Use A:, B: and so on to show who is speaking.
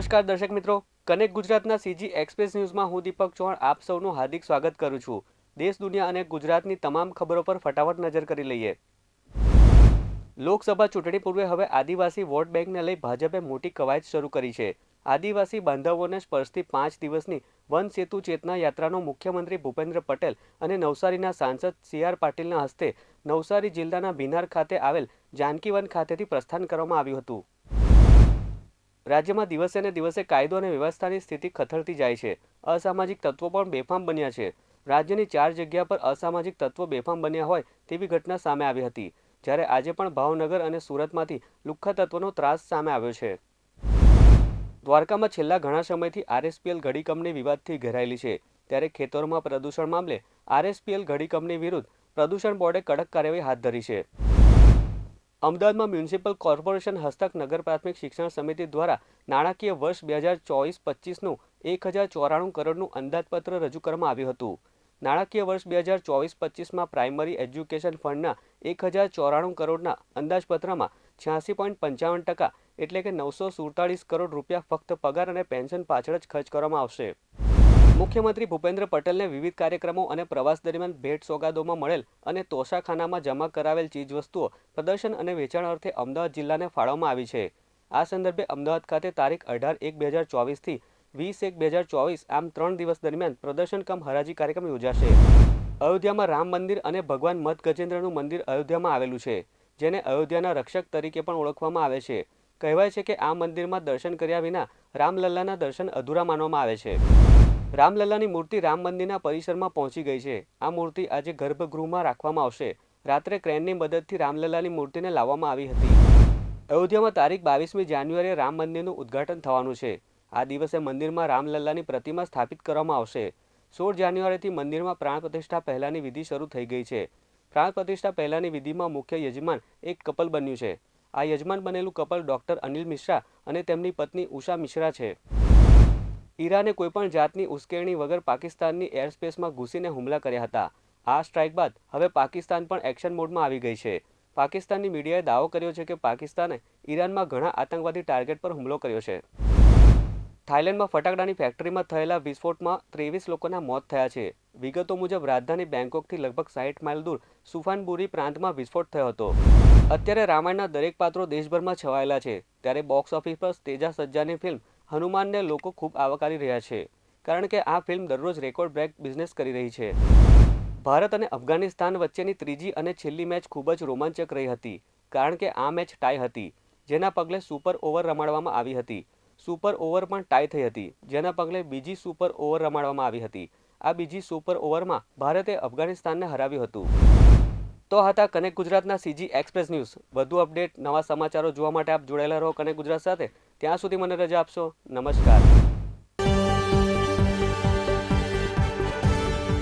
A: નમસ્કાર દર્શક મિત્રો. કનેક્ટ ગુજરાતના સીજી એક્સપ્રેસ ન્યૂઝમાં હું દીપક ચૌહાણ આપ સૌનું હાર્દિક સ્વાગત કરું છું. દેશ, દુનિયા અને ગુજરાતની તમામ ખબરો પર ફટાફટ નજર કરી લઈએ. લોકસભા ચૂંટણી પૂર્વે હવે આદિવાસી વોટ બેંકને લઈ ભાજપે મોટી કવાયત શરૂ કરી છે. આદિવાસી બાંધવોને સ્પર્શતી પાંચ દિવસની વન સેતુ ચેતના યાત્રાનો મુખ્યમંત્રી ભૂપેન્દ્ર પટેલ અને નવસારીના સાંસદ સી આર પાટીલના હસ્તે નવસારી જિલ્લાના ભીનાર ખાતે આવેલ જાનકીવન ખાતેથી પ્રસ્થાન કરવામાં આવ્યું હતું. રાજ્યમાં દિવસે ને દિવસે કાયદો અને વ્યવસ્થાની સ્થિતિ ખથડતી જાય છે. અસામાજિક તત્વો પણ બેફામ બન્યા છે. રાજ્યની ચાર જગ્યા પર અસામાજિક તત્વો બેફામ બન્યા હોય તેવી ઘટના સામે આવી હતી, જ્યારે આજે પણ ભાવનગર અને સુરતમાંથી લુખ્ખા તત્વોનો ત્રાસ સામે આવ્યો છે. દ્વારકામાં છેલ્લા ઘણા સમયથી આરએસપીએલ ઘડી કંપની વિવાદથી ઘેરાયેલી છે. ત્યારે ખેતરોમાં પ્રદૂષણ મામલે આરએસપીએલ ઘડી કંપની વિરુદ્ધ પ્રદૂષણ બોર્ડે કડક કાર્યવાહી હાથ ધરી છે. અમદાવાદમાં મ્યુનિસિપલ કોર્પોરેશન હસ્તક નગર પ્રાથમિક શિક્ષણ સમિતિ દ્વારા નાણાકીય વર્ષ બે હજાર ચોવીસ પચીસનું એક હજાર ચોરાણું કરોડનું અંદાજપત્ર રજૂ કરવામાં આવ્યું હતું. નાણાકીય વર્ષ બે હજાર ચોવીસ પચીસમાં પ્રાઇમરી એજ્યુકેશન ફંડના એક હજાર ચોરાણું કરોડના અંદાજપત્રમાં છ્યાસી પોઈન્ટ પંચાવન ટકા એટલે કે નવસો સુડતાળીસ કરોડ રૂપિયા ફક્ત પગાર અને પેન્શન પાછળ જ ખર્ચ કરવામાં આવશે. મુખ્યમંત્રી ભૂપેન્દ્ર પટેલને વિવિધ કાર્યક્રમો અને પ્રવાસ દરમિયાન ભેટ સોગાદોમાં મળેલ અને તોશાખાનામાં જમા કરાવેલ ચીજવસ્તુઓ પ્રદર્શન અને વેચાણ અર્થે અમદાવાદ જિલ્લાને ફાળવવામાં આવી છે. આ સંદર્ભે અમદાવાદ ખાતે તારીખ અઢાર એક બે હજાર ચોવીસથી વીસ એક બે હજાર ચોવીસ આમ ત્રણ દિવસ દરમિયાન પ્રદર્શન કમ હરાજી કાર્યક્રમ યોજાશે. અયોધ્યામાં રામ મંદિર અને ભગવાન મત ગજેન્દ્રનું મંદિર અયોધ્યામાં આવેલું છે, જેને અયોધ્યાના રક્ષક તરીકે પણ ઓળખવામાં આવે છે. કહેવાય છે કે આ મંદિરમાં દર્શન કર્યા વિના રામલલ્લાના દર્શન અધૂરા માનવામાં આવે છે. રામલલ્લાની મૂર્તિ રામ મંદિરના પરિસરમાં પહોંચી ગઈ છે. આ મૂર્તિ આજે ગર્ભગૃહમાં રાખવામાં આવશે. રાત્રે ક્રેનની મદદથી રામલલ્લાની મૂર્તિને લાવવામાં આવી હતી. અયોધ્યામાં તારીખ બાવીસમી જાન્યુઆરીએ રામ મંદિરનું ઉદ્ઘાટન થવાનું છે. આ દિવસે મંદિરમાં રામલલ્લાની પ્રતિમા સ્થાપિત કરવામાં આવશે. સોળ જાન્યુઆરીથી મંદિરમાં પ્રાણ પ્રતિષ્ઠા પહેલાંની વિધિ શરૂ થઈ ગઈ છે. પ્રાણ પ્રતિષ્ઠા પહેલાંની વિધિમાં મુખ્ય યજમાન એક કપલ બન્યું છે. આ યજમાન બનેલું કપલ ડોક્ટર અનિલ મિશ્રા અને તેમની પત્ની ઉષા મિશ્રા છે. ઈરાને કોઈપણ જાતની ઉશ્કેરણી વગર પાકિસ્તાનની એરસ્પેસમાં ઘૂસીને હુમલા કર્યા હતા. આ સ્ટ્રાઇક બાદ હવે પાકિસ્તાન પણ એક્શન મોડમાં આવી ગઈ છે. પાકિસ્તાનની મીડિયાએ દાવો કર્યો છે કે પાકિસ્તાને ઈરાનમાં ઘણા આતંકવાદી ટાર્ગેટ પર હુમલો કર્યો છે. થાઇલેન્ડમાં ફટાકડાની ફેક્ટરીમાં થયેલા વિસ્ફોટમાં ત્રેવીસ લોકોના મોત થયા છે. વિગતો મુજબ, રાજધાની બેંકોકથી લગભગ સાહીઠ માઇલ દૂર સુફાનબુરી પ્રાંતમાં વિસ્ફોટ થયો હતો. અત્યારે રામાયણના દરેક પાત્રો દેશભરમાં છવાયેલા છે. ત્યારે બોક્સ ઓફિસ પર તેજા સજ્જાની ફિલ્મ હનુમાનને લોકો ખૂબ આવકારી રહ્યા છે, કારણ કે આ ફિલ્મ દરરોજ રેકોર્ડ બ્રેક બિઝનેસ કરી રહી છે. ભારત અને અફઘાનિસ્તાન વચ્ચેની ત્રીજી અને છેલ્લી મેચ ખૂબ જ રોમાંચક રહી હતી, કારણ કે આ મેચ ટાઈ હતી, જેના પગલે સુપર ઓવર રમાડવામાં આવી હતી. સુપર ઓવર પણ ટાઈ થઈ હતી, જેના પગલે બીજી સુપર ઓવર રમાડવામાં આવી હતી. આ બીજી સુપર ઓવરમાં ભારતે અફઘાનિસ્તાનને હરાવ્યું હતું. તો હતા કનેક્ટ ગુજરાતના સીજી એક્સપ્રેસ ન્યૂઝ વધુ અપડેટ, નવા સમાચારો જોવા માટે આપ જોડાયેલા રહો કનેક્ટ ગુજરાત સાથે. ત્યાં સુધી મને રજા આપશો. નમસ્કાર.